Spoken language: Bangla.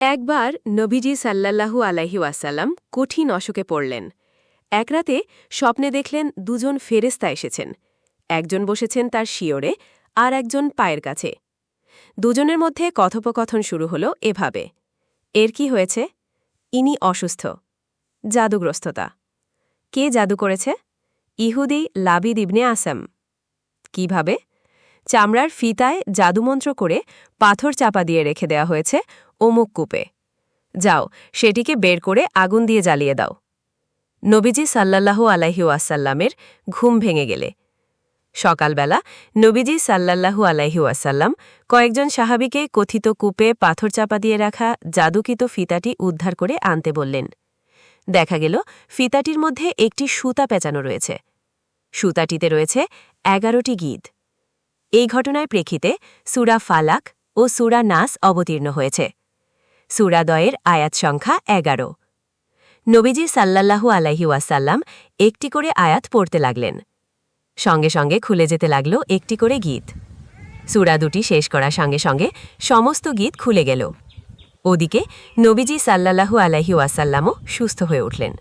একবার নবীজি সাল্লাল্লাহু আলাইহি ওয়াসাল্লাম কঠিন অসুখে পড়লেন। এক রাতে স্বপ্নে দেখলেন দুজন ফেরেস্তা এসেছেন। একজন বসেছেন তার শিওরে আর একজন পায়ের কাছে। দুজনের মধ্যে কথোপকথন শুরু হল এভাবে। এর কি হয়েছে? ইনি অসুস্থ। জাদুগ্রস্ততা। কে জাদু করেছে? ইহুদি লাবিদ ইবনে আসাম। কীভাবে? চামড়ার ফিতায় জাদুমন্ত্র করে পাথর চাপা দিয়ে রেখে দেওয়া হয়েছে অমুক কূপে যাও, সেটিকে বের করে আগুন দিয়ে জ্বালিয়ে দাও। নবীজি সাল্লাল্লাহু আলাইহি ওয়াসাল্লামের ঘুম ভেঙে গেলে। সকালবেলা নবীজি সাল্লাল্লাহু আলাইহি ওয়াসাল্লাম কয়েকজন সাহাবিকে কথিত কূপে পাথর চাপা দিয়ে রাখা জাদুকিত ফিতাটি উদ্ধার করে আনতে বললেন। দেখা গেল, ফিতাটির মধ্যে একটি সুতা পেঁচানো রয়েছে। সুতাটিতে রয়েছে এগারোটি গীত। এই ঘটনায় প্রেক্ষিতে সুরা ফালাক ও সুরা নাস অবতীর্ণ হয়েছে। সুরাদয়ের আয়াত সংখ্যা এগারো। নবীজি সাল্লাল্লাহু আলাইহি ওয়াসাল্লাম একটি করে আয়াত পড়তে লাগলেন। সঙ্গে সঙ্গে খুলে যেতে লাগল একটি করে গীত। সুরা দুটি শেষ করার সঙ্গে সঙ্গে সমস্ত গীত খুলে গেল। ওদিকে নবীজি সাল্লাল্লাহু আলাইহি ওয়াসাল্লামও সুস্থ হয়ে উঠলেন।